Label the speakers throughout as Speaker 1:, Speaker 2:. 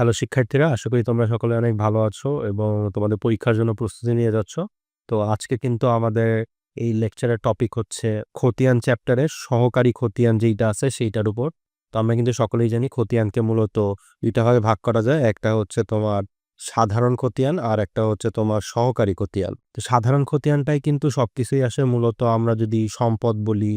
Speaker 1: Hello শিক্ষার্থীরা, আশা করি তোমরা সকলে অনেক ভালো আছো এবং তোমাদের পরীক্ষার জন্য প্রস্তুতি নিয়ে যাচ্ছ। তো আজকে কিন্তু আমাদের এই লেকচারের টপিক হচ্ছে খতিয়ান চ্যাপ্টারের সহকারী খতিয়ান যেইটা আছে সেইটার উপর। তো আমরা কিন্তু সকলেই জানি খতিয়ানকে মূলত ২ টা ভাগে করা যায়। একটা হচ্ছে তোমার সাধারণ খতিয়ান আর একটা হচ্ছে তোমার সহকারী খতিয়ান। তো সাধারণ খতিয়ানটাই কিন্তু সবকিছুই আসে মূলত আমরা যদি সম্পদ বলি,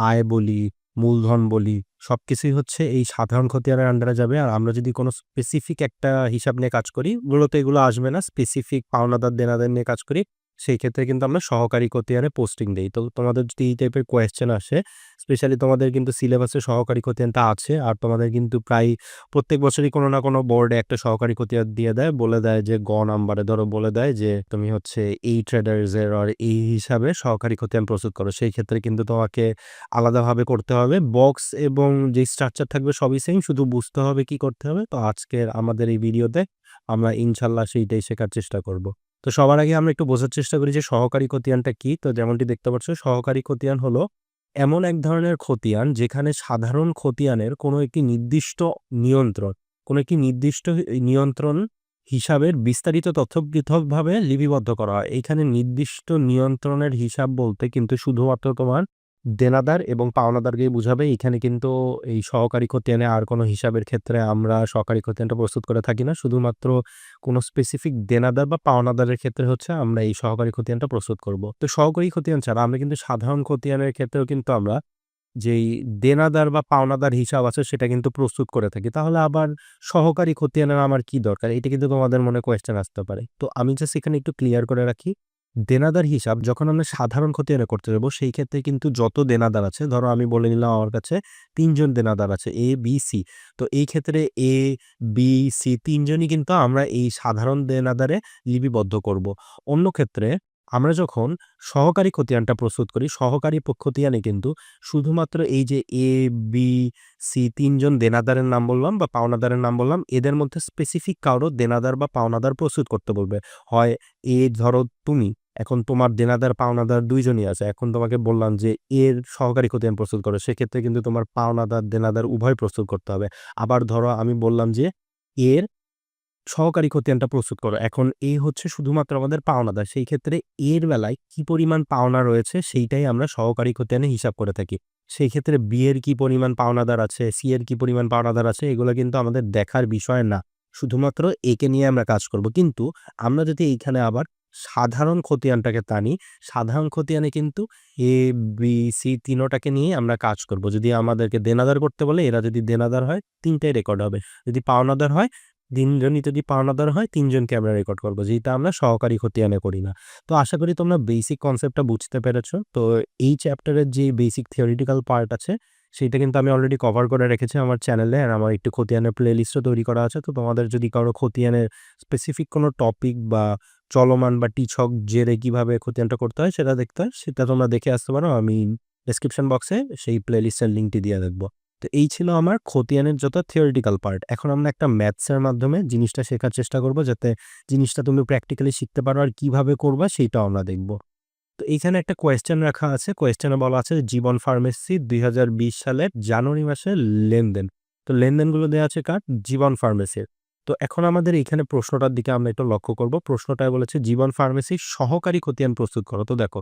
Speaker 1: আয় বলি, মূলধন বলি সবকিছুই হচ্ছে এই সাধারণ খতিয়ানের আন্ডারে যাবে। আর আমরা যদি কোনো স্পেসিফিক একটা হিসাব নিয়ে কাজ করি, মূলত এগুলো আসবে না। স্পেসিফিক পাওনাদার দেনাদার নিয়ে কাজ করি, সেই ক্ষেত্রে কিন্তু আমরা সহকারী খতিয়ানে পোস্টিং দিই তো তোমাদের যদি এই টাইপের কোয়েশ্চেন আসে, স্পেশালি তোমাদের কিন্তু সিলেবাসে সহকারী খতিয়ানটা আছে। আর তোমাদের কিন্তু প্রায় প্রত্যেক বছরই কোনো না কোনো বোর্ডে একটা সহকারী খতিয়ান দিয়ে দেয়। বলে দেয় যে গ নাম্বারে ধরো বলে দেয় যে তুমি হচ্ছে এই ট্রেডার্সের আর এই হিসাবে সহকারী খতিয়ান প্রস্তুত করো। সেই ক্ষেত্রে কিন্তু তোমাকে আলাদাভাবে করতে হবে। বক্স এবং যে স্ট্রাকচার থাকবে সবই সেম, শুধু বুঝতে হবে কি করতে হবে। তো আজকের আমাদের এই ভিডিওতে আমরা ইনশাল্লাহ সেইটাই শেখার চেষ্টা করব। তো সবার আগে আমরা একটু বোঝার চেষ্টা করি যে সহকারী খতিয়ানটা কি? তো যেমনটি দেখতে পাচ্ছ সহকারী খতিয়ান হলো এমন এক ধরনের খতিয়ান যেখানে সাধারণ খতিয়ানের কোনো একটি নির্দিষ্ট নিয়ন্ত্রণ, কোনো একটি নির্দিষ্ট নিয়ন্ত্রণ হিসাবের বিস্তারিত তথ্য পৃথকভাবে লিপিবদ্ধ করা হয়। এইখানে নির্দিষ্ট নিয়ন্ত্রণের হিসাব বলতে কিন্তু শুধুমাত্র তোমার দেনাদার এবং পাওনাদারকেই বুঝাবে। এখানে কিন্তু এই সহকারী খতিয়ানে আর কোনো হিসাবের ক্ষেত্রে আমরা সহকারী খতিয়ানটা প্রস্তুত করে থাকি না। শুধুমাত্র কোনো স্পেসিফিক দেনাদার বা পাওনাদারের ক্ষেত্রে হচ্ছে আমরা এই সহকারী খতিয়ানটা প্রস্তুত করব। তো সহকারী খতিয়ান ছাড়া আমরা কিন্তু সাধারণ খতিয়ানের ক্ষেত্রেও কিন্তু আমরা যেই দেনাদার বা পাওনাদার হিসাব আছে সেটা কিন্তু প্রস্তুত করে থাকি। তাহলে আবার সহকারী খতিয়ানের আমার কি দরকার? এটা কিন্তু তোমাদের মনে কোয়েশ্চেন আসতে পারে। তো আমি জাস্ট এখানে একটু ক্লিয়ার করে রাখি। দেনাদার হিসাব যখন আমরা সাধারণ খতিয়ানে করতে যাব সেই ক্ষেত্রে কিন্তু যত দেনাদার আছে ধরো আমি বলে নিলাম আমার কাছে তিনজন দেনাদার আছে এ, বি, সি। তো এই ক্ষেত্রে এ, বি, সি তিনজনই কিন্তু আমরা এই সাধারণ দেনাদারে লিপিবদ্ধ করব। অন্য ক্ষেত্রে আমরা যখন সহকারী খতিয়ানটা প্রস্তুত করি, সহকারী প খতিয়ানে কিন্তু শুধুমাত্র এই যে এ, বি, সি তিনজন দেনাদারের নাম বললাম বা পাওনাদারের নাম বললাম, এদের মধ্যে স্পেসিফিক কারও দেনাদার বা পাওনাদার প্রস্তুত করতে বলবে। হয় এ ধরো তুমি, এখন তোমার দেনাদার পাওনাদার ২ জনই আছে। এখন তোমাকে বললাম যে এর সহকারী খতিয়ান প্রস্তুত করো। সেক্ষেত্রে কিন্তু তোমার পাওনাদার, দেনাদার উভয় প্রস্তুত করতে হবে। আবার ধরো আমি বললাম যে এর সহকারী খতিয়ানটা প্রস্তুত করো। এখন এ হচ্ছে শুধুমাত্র আমাদের পাওনাদার। সেই ক্ষেত্রে এর বেলায় কি পরিমাণ পাওনা রয়েছে সেইটাই আমরা সহকারী খতিয়ানে হিসাব করে থাকি। সেই ক্ষেত্রে বি এর কি পরিমাণ পাওনাদার আছে, সি এর কি পরিমাণ পাওনাদার আছে এগুলো কিন্তু আমাদের দেখার বিষয় না। শুধুমাত্র একে নিয়ে আমরা কাজ করব। কিন্তু আমরা যদি এইখানে আবার সাধারণ খতিয়ানটাকে টানি, সাধারণ খতিয়ানে কিন্তু এ, বি, সি ৩ টাকে নিয়ে আমরা কাজ করব। যদি আমাদেরকে দেনাদার করতে বলে এরা যদি দেনাদার হয় ৩ টাই রেকর্ড হবে। যদি পাওনাদার হয় ৩ জনই যদি পাওনাদার হয় তিনজনকে আমরা রেকর্ড করব যেটা আমরা সহকারী খতিয়ানে করি না। তো আশা করি তোমরা বেসিক কনসেপ্টটা বুঝতে পেরেছ। তো এই চ্যাপ্টারের যে বেসিক থিওরিটিক্যাল পার্ট আছে সেইটা কিন্তু আমি অলরেডি কভার করে রেখেছি আমার চ্যানেলে। আর আমার একটি খতিয়ানের প্লেলিস্টও তৈরি করা আছে। তো তোমাদের যদি কারও খতিয়ানের স্পেসিফিক কোনো টপিক বা চলমান বা টিছক জেরে কীভাবে খতিয়ানটা করতে হয় সেটা দেখতে হয়, সেটা তোমরা দেখে আসতে পারো। আমি ডেসক্রিপশন বক্সে সেই প্লেলিস্টের লিঙ্কটি দিয়ে রাখব। তো এই ছিল আমার খতিয়ানের যত থিওরিটিক্যাল পার্ট। এখন আমরা একটা ম্যাথসের মাধ্যমে জিনিসটা শেখার চেষ্টা করব যাতে জিনিসটা তুমি প্র্যাকটিক্যালি শিখতে পারো আর কীভাবে করবা সেইটাও আমরা দেখব। তো এইখানে একটা কোয়েশ্চেন রাখা আছে। কোয়েশ্চেনে বলা আছে জীবন ফার্মেসি ২০২০ সালের জানুয়ারি মাসের লেনদেন। তো লেনদেনগুলো দেওয়া আছে কার? জীবন ফার্মেসির। তো এখন আমাদের এখানে প্রশ্নটার দিকে আমরা একটু লক্ষ্য করব। প্রশ্নটায় বলেছে জীবন ফার্মেসি সহকারী খতিয়ান প্রস্তুত করো। তো দেখো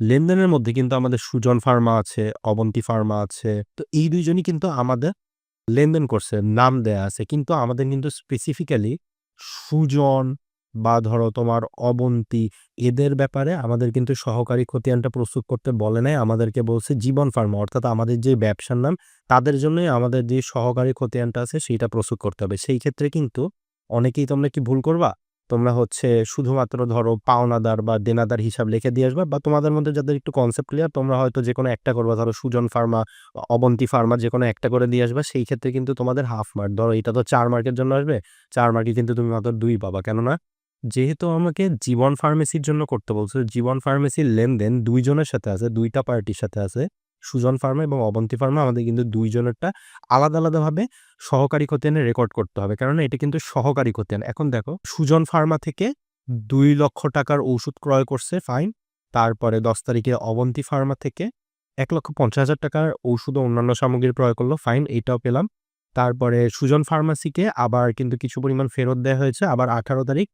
Speaker 1: লেনদেনের মধ্যে কিন্তু আমাদের সুজন ফার্মা আছে, অবন্তি ফার্মা আছে। তো এই দুইজনই কিন্তু আমাদের লেনদেন করছে, নাম দেয়া আছে। কিন্তু আমাদের কিন্তু স্পেসিফিক্যালি সুজন বা ধরো তোমার অবন্তি এদের ব্যাপারে আমাদের কিন্তু সহকারী খতিয়ানটা প্রস্তুত করতে বলে নাই। আমাদেরকে বলছে জীবন ফার্মা অর্থাৎ আমাদের যে ব্যবসার নাম তাদের জন্যই আমাদের যে সহকারী খতিয়ানটা আছে সেইটা প্রস্তুত করতে হবে। সেই ক্ষেত্রে কিন্তু অনেকেই তোমরা কি ভুল করবা? তোমরা হচ্ছে শুধুমাত্র ধরো পাওনাদার বা দেনাদার হিসাব লিখে দিয়ে আসবা বা তোমাদের মধ্যে যাদের একটু কনসেপ্ট ক্লিয়ার তোমরা হয়তো যে কোনো একটা করবা। ধরো সুজন ফার্মা, অবন্তী ফার্মা যে কোনো একটা করে দিয়ে আসবা। সেই ক্ষেত্রে কিন্তু তোমাদের হাফ মার্ক। ধরো এটা তো চার মার্কের জন্য আসবে। চার মার্কে কিন্তু তুমি মাত্র ২ পাবা। কেননা যেহেতু আমাকে জীবন ফার্মেসির জন্য করতে বলছে, জীবন ফার্মেসির লেনদেন দুইজনের সাথে আছে, দুইটা পার্টির সাথে আছে। সুজন ফার্মা এবং অবন্তী ফার্মা আমাদের কিন্তু দুইজনেরটা আলাদা, আলাদাভাবে সহকারী খতিয়ানে রেকর্ড করতে হবে। কেননা এটা কিন্তু সহকারী খতিয়ান। এখন দেখো সুজন ফার্মা থেকে দুই লক্ষ টাকার ঔষধ ক্রয় করছে, ফাইন। তারপরে ১০ তারিখে অবন্তী ফার্মা থেকে ১,৫০,০০০ টাকার ঔষধ ও অন্যান্য সামগ্রী ক্রয় করল, ফাইন এইটাও পেলাম। তারপরে সুজন ফার্মাসিকে আবার কিন্তু কিছু পরিমাণ ফেরত দেওয়া হয়েছে। আবার ১৮ তারিখ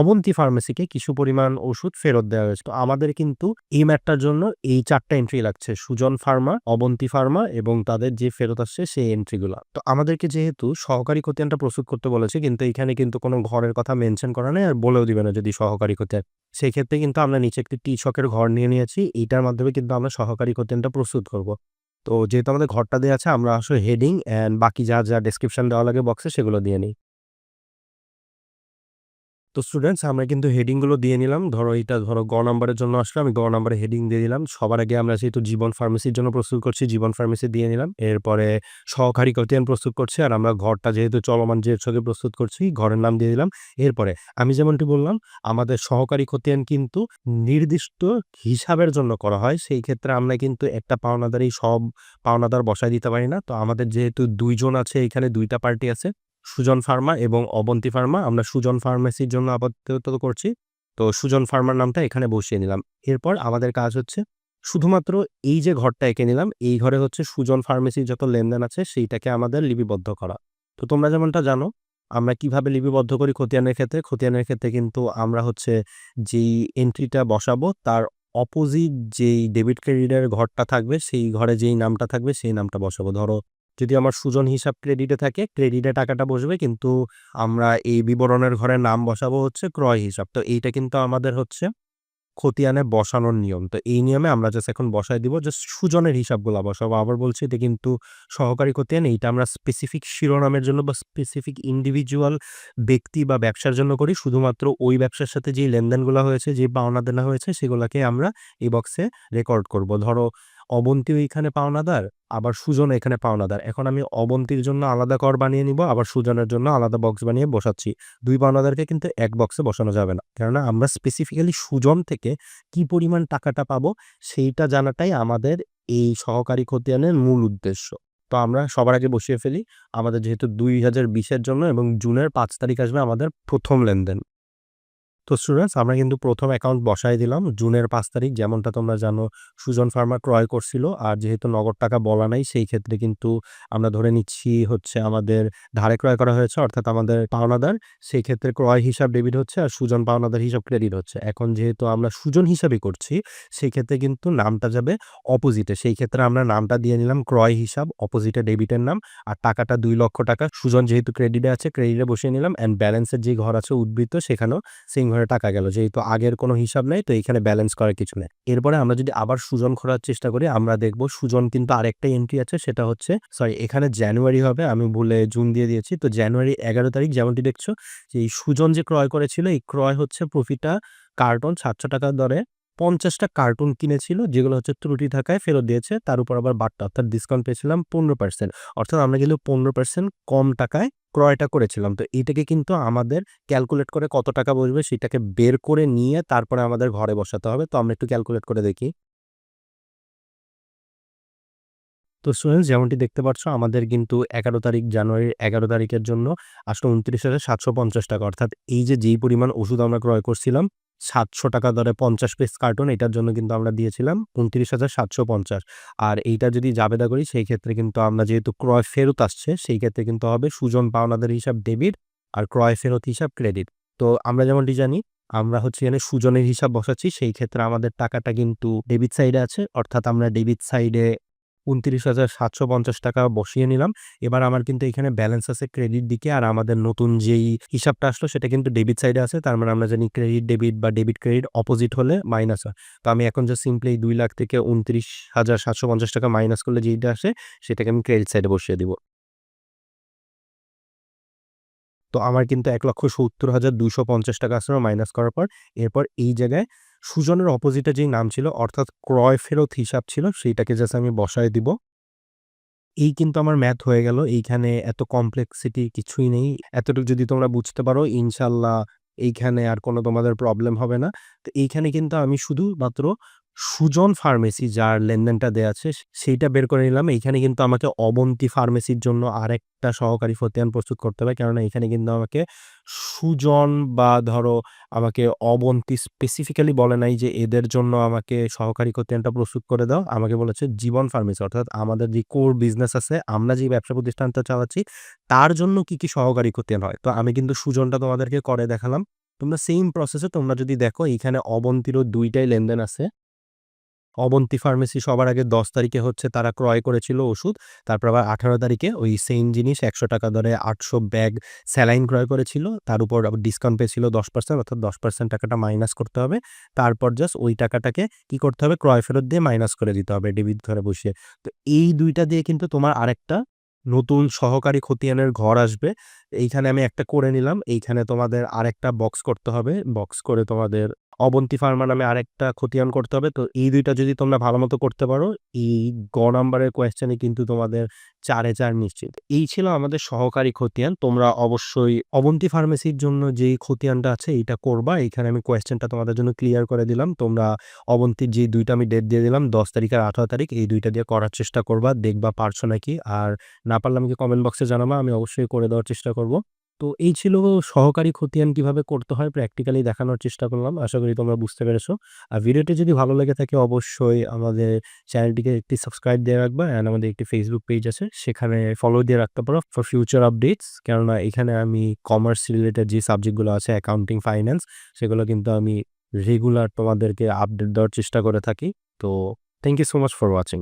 Speaker 1: অবন্তী ফার্মেসিকে কিছু পরিমাণ ওষুধ ফেরত দেওয়া হয়েছে। তো আমাদের কিন্তু এই ম্যাটটার জন্য এই চারটা এন্ট্রি লাগছে। সুজন ফার্মা, অবন্তী ফার্মা এবং তাদের যে ফেরত আসছে সেই এন্ট্রিগুলো তো আমাদেরকে যেহেতু সহকারী খতিয়ানটা প্রস্তুত করতে বলেছে কিন্তু এখানে কিন্তু কোনো ঘরের কথা মেনশন করা নেই আর বলেও দিবে না যদি সহকারী খতিয়ান। সেক্ষেত্রে কিন্তু আমরা নিচে একটি টি ছকের ঘর নিয়ে নিয়েছি। এইটার মাধ্যমে কিন্তু আমরা সহকারী খতিয়ানটা প্রস্তুত করব। তো যেহেতু আমাদের ঘরটা দেওয়া আছে আমরা আসলে হেডিং অ্যান্ড বাকি যা, যা ডেসক্রিপশন দেওয়া লাগে বক্সে সেগুলো দিয়ে নিই। তো স্টুডেন্টস আমরা কিন্তু হেডিংগুলো দিয়ে নিলাম। ধরো এটা ধরো গ নাম্বারের জন্য আসলে আমি গ নাম্বারে হেডিং দিয়ে দিলাম। সবার আগে আমরা যেহেতু জীবন ফার্মেসির জন্য প্রস্তুত করছি, জীবন ফার্মেসি দিয়ে নিলাম। এরপরে সহকারী খতিয়ান প্রস্তুত করছি আর আমরা ঘরটা যেহেতু চলমান যে ছকে প্রস্তুত করছি, ঘরের নাম দিয়ে দিলাম। এরপরে আমি যেমনটি বললাম আমাদের সহকারী খতিয়ান কিন্তু নির্দিষ্ট হিসাবের জন্য করা হয়। সেই ক্ষেত্রে আমরা কিন্তু একটা পাওনাদারই সব পাওনাদার বসায় দিতে পারি না। তো আমাদের যেহেতু দুইজন আছে এখানে দুইটা পার্টি আছে। সুজন ফার্মা এবং অবন্তী ফার্মা। আমরা সুজন ফার্মেসির জন্য আপাতত করছি। তো সুজন ফার্মার নামটা এখানে বসিয়ে নিলাম। এরপর আমাদের কাজ হচ্ছে শুধুমাত্র এই যে ঘরটা এঁকে নিলাম, এই ঘরে হচ্ছে সুজন ফার্মেসির যত লেনদেন আছে সেইটাকে আমাদের লিপিবদ্ধ করা। তো তোমরা যেমনটা জানো আমরা কীভাবে লিপিবদ্ধ করি খতিয়ানের ক্ষেত্রে? খতিয়ানের ক্ষেত্রে কিন্তু আমরা হচ্ছে যেই এন্ট্রিটা বসাবো তার অপোজিট যেই ডেবিট ক্রেডিটের ঘরটা থাকবে সেই ঘরে যেই নামটা থাকবে সেই নামটা বসাবো। ধরো যদি আমার সুজন হিসাব ক্রেডিটে থাকে, ক্রেডিটে টাকাটা বসবে কিন্তু আমরা এই বিবরণের ঘরে নাম বসাবো হচ্ছে ক্রয় হিসাব। তো এইটা কিন্তু আমাদের হচ্ছে খতিয়ানে বসানোর নিয়ম। তো এই নিয়মে আমরা জাস্ট এখন বসায় দিব জাস্ট সুজনের হিসাবগুলো বসাবো। আবার বলছি এটা কিন্তু সহকারী খতিয়ান এইটা আমরা স্পেসিফিক শিরোনামের জন্য বা স্পেসিফিক ইন্ডিভিজুয়াল ব্যক্তি বা ব্যবসার জন্য করি। শুধুমাত্র ওই ব্যবসার সাথে যেই লেনদেনগুলো হয়েছে, যে পাওনা দেনা হয়েছে সেগুলোকে আমরা এই বক্সে রেকর্ড করব। ধরো অবন্তীও এখানে পাওনাদার, আবার সুজন এখানে পাওনাদার। এখন আমি অবন্তীর জন্য আলাদা কর বানিয়ে নিব, আবার সুজনের জন্য আলাদা বক্স বানিয়ে বসাচ্ছি। দুই পাওনাদারকে কিন্তু এক বক্সে বসানো যাবে না। কেননা আমরা স্পেসিফিক্যালি সুজন থেকে কি পরিমাণ টাকাটা পাবো সেইটা জানাটাই আমাদের এই সহকারী খতিয়ানের মূল উদ্দেশ্য। তো আমরা সবার আগে বসিয়ে ফেলি। আমাদের যেহেতু ২০২০ এর জন্য এবং জুনের পাঁচ তারিখ আসবে আমাদের প্রথম লেনদেন। তো স্টুডেন্টস আমরা কিন্তু প্রথম অ্যাকাউন্ট বসায় দিলাম। জুনের পাঁচ তারিখ যেমনটা তোমরা জানো, সুজন ফার্মা ক্রয় করছিল। আর যেহেতু নগদ টাকা বলা নাই, সেই ক্ষেত্রে কিন্তু আমরা ধরে নিচ্ছি হচ্ছে আমাদের ধারে ক্রয় করা হয়েছে, অর্থাৎ আমাদের পাওনাদার। সেই ক্ষেত্রে ক্রয় হিসাব ডেবিট হচ্ছে আর সুজন পাওনাদার হিসাব ক্রেডিট হচ্ছে। এখন যেহেতু আমরা সুজন হিসাবে করছি, সেই ক্ষেত্রে কিন্তু নামটা যাবে অপোজিটে সেই ক্ষেত্রে আমরা নামটা দিয়ে নিলাম ক্রয় হিসাব অপোজিটে ডেবিটের নাম। আর টাকাটা দুই লক্ষ টাকা। সুজন যেহেতু ক্রেডিটে আছে ক্রেডিটে বসিয়ে নিলাম। অ্যান্ড ব্যালেন্সের যে ঘর আছে উদ্বৃত্ত, সেখানেও সেই ঘরে টাকা গেল যেহেতু আগের কোনো হিসাব নেই, তো এখানে ব্যালেন্স করার কিছু নেই। এরপরে আমরা যদি আবার সুজন করার চেষ্টা করি, আমরা দেখব সুজন কিন্তু আরেকটা এন্ট্রি আছে, সেটা হচ্ছে সরি এখানে জানুয়ারি হবে, আমি ভুলে জুন দিয়ে দিয়েছি, তো জানুয়ারি এগারো তারিখ যেমনটি দেখছ, যে এই সুজন যে ক্রয় করেছিল, এই ক্রয় হচ্ছে প্রফিটটা কার্টন সাতশো টাকার দরে পঞ্চাশটা কার্টুন কিনেছিল, যেগুলো হচ্ছে ত্রুটি থাকায় ফেরত দিয়েছে, তার উপর আবার বাট্টা অর্থাৎ ডিসকাউন্ট পেয়েছিলাম পনেরো পার্সেন্ট অর্থাৎ আমরা কিন্তু পনেরো পার্সেন্ট কম টাকায় ক্রয়টা করেছিলাম। তো এইটাকে কিন্তু আমাদের ক্যালকুলেট করে কত টাকা বসবে সেটাকে বের করে নিয়ে তারপরে আমাদের ঘরে বসাতে হবে। তো আমরা একটু ক্যালকুলেট করে দেখি। তো স্টুডেন্টস যেমনটি দেখতে পাচ্ছ, আমাদের কিন্তু এগারো তারিখ জানুয়ারির এগারো তারিখের জন্য আসলে উনত্রিশ হাজার সাতশো পঞ্চাশ টাকা। অর্থাৎ এই যে যেই পরিমাণ ওষুধ আমরা ক্রয় করছিলাম সাতশো টাকা দরে পঞ্চাশ পিস কার্টন এটার জন্য কিন্তু আমরা দিয়েছিলাম উনত্রিশ হাজার সাতশো পঞ্চাশ। আর এইটা যদি জাবেদা করি, সেই ক্ষেত্রে কিন্তু আমরা যেহেতু ক্রয় ফেরত আসছে, সেই ক্ষেত্রে কিন্তু হবে সুজন পাওনাদের হিসাব ডেবিট আর ক্রয় ফেরত হিসাব ক্রেডিট তো আমরা যেমনটি জানি, আমরা হচ্ছে এখানে সুজনের হিসাব বসাচ্ছি, সেই ক্ষেত্রে আমাদের টাকাটা কিন্তু ডেবিট সাইডে আছে, অর্থাৎ আমরা ডেবিট সাইডে উনত্রিশ হাজার সাতশো পঞ্চাশ টাকা বসিয়ে নিলাম। এবার আমার কিন্তু এখানে ব্যালেন্স আছে ক্রেডিট দিকে আর আমাদের নতুন যেই হিসাবটা আসলো সেটা কিন্তু ডেবিট সাইডে আছে। তার মানে আমরা জানি ক্রেডিট ডেবিট বা ডেবিট ক্রেডিট অপোজিট হলে মাইনাস হয়। তো আমি এখন যে সিম্পলি দুই লাখ থেকে উনত্রিশ হাজার সাতশো পঞ্চাশ টাকা মাইনাস করলে যেইটা আসে সেটাকে আমি ক্রেডিট সাইডে বসিয়ে দিব। তো আমার কিন্তু এক লক্ষ সত্তর হাজার দুশো পঞ্চাশ টাকা আসলে মাইনাস করার পর। এরপর এই জায়গায় সুজনের অপোজিটে যেই নাম ছিল, অর্থাৎ ক্রয় ফেরত হিসাব ছিল, সেইটাকে জাস্ট আমি বসায় দিব। এই কিন্তু আমার ম্যাথ হয়ে গেল, এইখানে এত কমপ্লেক্সিটি কিছুই নেই। এতটুকু যদি তোমরা বুঝতে পারো, ইনশাল্লাহ এইখানে আর কোনো তোমাদের প্রবলেম হবে না। তো এইখানে কিন্তু আমি শুধুমাত্র সুজন ফার্মেসি যার লেনদেনটা দেওয়া আছে সেইটা বের করে নিলাম। এইখানে কিন্তু আমাকে অবন্তি ফার্মেসির জন্য আরেকটা সহকারী খতিয়ান প্রস্তুত করতে হবে। কেননা এখানে কিন্তু আমাকে সুজন বা ধরো আমাকে অবন্তি স্পেসিফিক্যালি বলে নাই যে এদের জন্য আমাকে সহকারী খতিয়ানটা প্রস্তুত করে দাও। আমাকে বলেছে জীবন ফার্মেসি অর্থাৎ আমাদের যে কোর বিজনেস আছে, আমরা যে ব্যবসা প্রতিষ্ঠানটা চালাচ্ছি তার জন্য কি, কি সহকারী খতিয়ান হয়। তো আমি কিন্তু সুজনটা তোমাদেরকে করে দেখালাম। তোমরা সেইম প্রসেসে তোমরা যদি দেখো এইখানে অবন্তিরও দুইটাই লেনদেন আছে। অবন্তী ফার্মেসি সবার আগে ১০ তারিখে হচ্ছে তারা ক্রয় করেছিল ওষুধ। তারপর আবার ১৮ তারিখে ওই সেইম জিনিস ৳১০০ দরে ৮০০ ব্যাগ স্যালাইন ক্রয় করেছিল। তার উপর আবার ডিসকাউন্ট পেয়েছিল ১০% অর্থাৎ ১০% টাকাটা মাইনাস করতে হবে। তারপর জাস্ট ওই টাকাটাকে কি করতে হবে? ক্রয় ফেরত দিয়ে মাইনাস করে দিতে হবে ডেবিট ধরে বসিয়ে। তো এই দুইটা দিয়ে কিন্তু তোমার আরেকটা নতুন সহকারী খতিয়ানের ঘর আসবে। এইখানে আমি একটা করে নিলাম। এইখানে তোমাদের আরেকটা বক্স করতে হবে। বক্স করে তোমাদের অবন্তী ফার্মা নামে আরেকটা খতিয়ান করতে হবে। তো এই দুইটা যদি তোমরা ভালো মতো করতে পারো, এই গ নাম্বারের কোয়েশ্চেনে কিন্তু তোমাদের চারে চার নিশ্চিত। এই ছিল আমাদের সহকারী খতিয়ান। তোমরা অবশ্যই অবন্তী ফার্মেসির জন্য যেই খতিয়ানটা আছে এইটা করবা। এইখানে আমি কোয়েশ্চেনটা তোমাদের জন্য ক্লিয়ার করে দিলাম। তোমরা অবন্তীর যে দুইটা আমি ডেট দিয়ে দিলাম ১০ তারিখ আর ১৮ তারিখ এই দুইটা দিয়ে করার চেষ্টা করবা। দেখবা পারছ নাকি। আর না পারলে আমাকে কমেন্ট বক্সে জানাবা। আমি অবশ্যই করে দেওয়ার চেষ্টা করব। তো এই ছিল সহকারী খতিয়ান কীভাবে করতে হয় প্র্যাকটিক্যালি দেখানোর চেষ্টা করলাম। আশা করি তোমরা বুঝতে পেরেছ। আর ভিডিওটি যদি ভালো লেগে থাকে অবশ্যই আমাদের চ্যানেলটিকে একটি সাবস্ক্রাইব দিয়ে রাখবা অ্যান্ড আমাদের একটি ফেসবুক পেজ আছে। সেখানে ফলো দিয়ে রাখতে পারো ফর ফিউচার আপডেটস। কেননা এখানে আমি কমার্স রিলেটেড যে সাবজেক্টগুলো আছে অ্যাকাউন্টিং, ফাইন্যান্স সেগুলো কিন্তু আমি রেগুলার তোমাদেরকে আপডেট দেওয়ার চেষ্টা করে থাকি। তো thank you so much for watching.